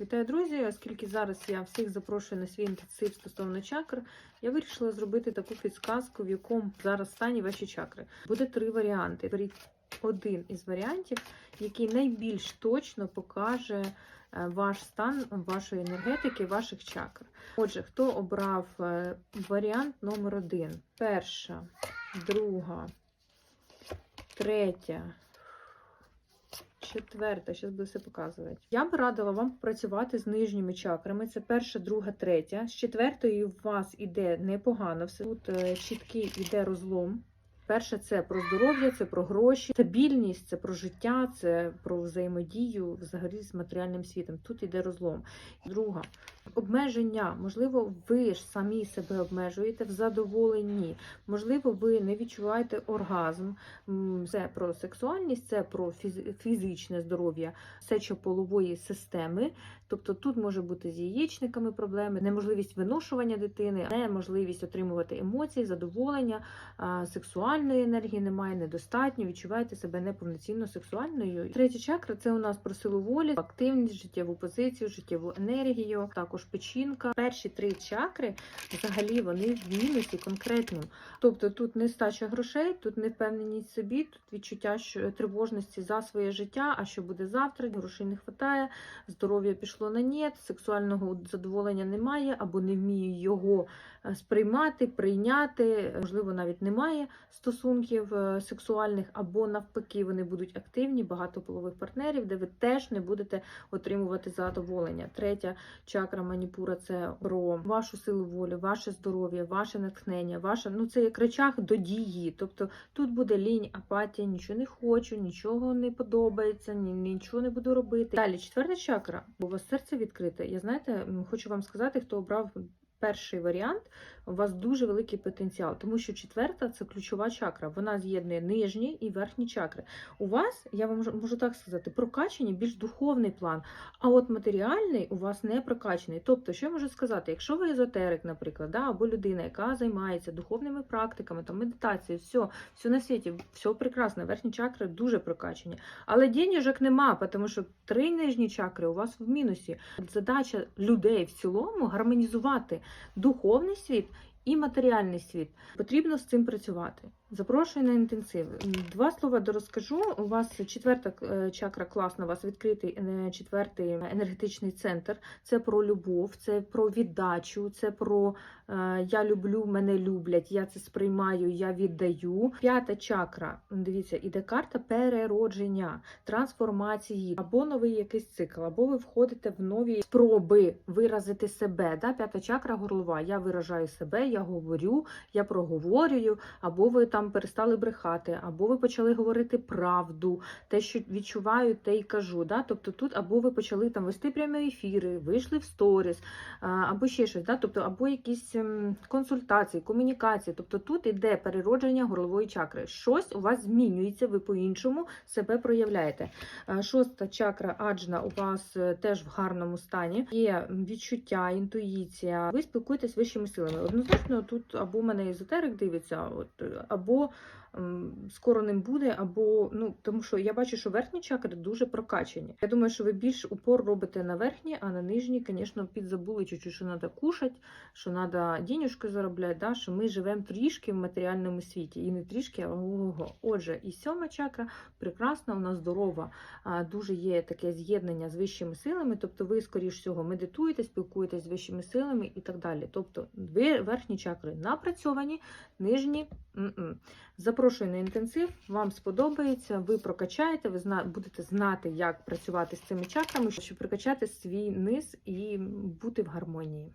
Вітаю, друзі! Оскільки зараз я всіх запрошую на свій інтенсив стосовно чакр, я вирішила зробити таку підсказку, в якому зараз стані ваші чакри. Буде три варіанти. Беріть один із варіантів, який найбільш точно покаже е, ваш стан вашої енергетики, ваших чакр. Отже, хто обрав е, варіант номер один? Перша, друга, третя. Четверта, зараз буду все показувати. Я б радила вам працювати з нижніми чакрами. Це перша, друга, третя. З четвертої у вас іде непогано. Все тут е, чіткий іде розлом. Перше, це про здоров'я, це про гроші, стабільність, це про життя, це про взаємодію взагалі з матеріальним світом. Тут іде розлом. Друга обмеження. Можливо, ви ж самі себе обмежуєте в задоволенні. Можливо, ви не відчуваєте оргазм. Це про сексуальність, це про фізичне здоров'я сечополової системи. Тобто тут може бути з яєчниками проблеми, неможливість виношування дитини, неможливість отримувати емоції, задоволення, а, сексуальної енергії немає, недостатньо, відчуваєте себе неповноцінно сексуальною. Третя чакра це у нас про силу волі, активність, життєву позицію, життєву енергію, також печінка. Перші три чакри взагалі вони в мінусі конкретно. Тобто тут нестача грошей, тут невпевненість собі, тут відчуття що тривожності за своє життя, а що буде завтра, грошей не вистачає, здоров'я пішло на нет, сексуального задоволення немає, або не вмію його е, сприймати, прийняти. Можливо, навіть немає стосунків е, сексуальних, або навпаки, вони будуть активні, багато полових партнерів, де ви теж не будете отримувати задоволення. Третя чакра маніпура це про вашу силу волі, ваше здоров'я, ваше натхнення, ваше ну це як речах до дії. Тобто тут буде лінь, апатія, нічого не хочу, нічого не подобається, ні, нічого не буду робити. Далі четверта чакра, бо у вас серце відкрите. Я знаєте, хочу вам сказати, хто обрав. Перший варіант у вас дуже великий потенціал, тому що четверта це ключова чакра. Вона з'єднує нижні і верхні чакри. У вас, я вам можу, так сказати, прокачані більш духовний план, а от матеріальний у вас не прокачаний. Тобто, що я можу сказати, якщо ви езотерик, наприклад, да, або людина, яка займається духовними практиками, там медитацією, все, все на світі, все прекрасно, верхні чакри дуже прокачані. Але денежок нема, тому що три нижні чакри у вас в мінусі. Задача людей в цілому гармонізувати духовний світ і матеріальний світ. Потрібно з цим працювати. Запрошую на інтенсив. Два слова дорозкажу. У вас четверта е, чакра класна, у вас відкритий е, четвертий енергетичний центр. Це про любов, це про віддачу, це про е, я люблю, мене люблять, я це сприймаю, я віддаю. П'ята чакра. Дивіться, іде карта переродження, трансформації, або новий якийсь цикл, або ви входите в нові спроби виразити себе. Да? П'ята чакра горлова. Я виражаю себе, я говорю, я проговорюю, або ви там перестали брехати, або ви почали говорити правду, те, що відчуваю, те й кажу. Да? Тобто тут або ви почали там вести прямі ефіри, вийшли в сторіс, або ще щось, да? тобто, або якісь ем, консультації, комунікації. Тобто тут іде переродження горлової чакри. Щось у вас змінюється, ви по-іншому себе проявляєте. Шоста чакра аджна у вас е, теж в гарному стані. Є відчуття, інтуїція. Ви спілкуєтесь з вищими силами. Однозначно, тут або мене езотерик дивиться, е, або скоро ним буде, або ну тому що я бачу, що верхні чакри дуже прокачані. Я думаю, що ви більш упор робите на верхні, а на нижні, звісно, підзабули чуть-чуть, що треба кушати, що треба денежки заробляти, да, що ми живемо трішки в матеріальному світі. І не трішки, а ого. Отже, і сьома чакра прекрасна, вона здорова, дуже є таке з'єднання з вищими силами. Тобто, ви, скоріш всього, медитуєте, спілкуєтесь з вищими силами і так далі. Тобто, верхні чакри напрацьовані, нижні. м-м. Запрошую на інтенсив, вам сподобається, ви прокачаєте, ви зна- будете знати, як працювати з цими чакрами, щоб прокачати свій низ і бути в гармонії.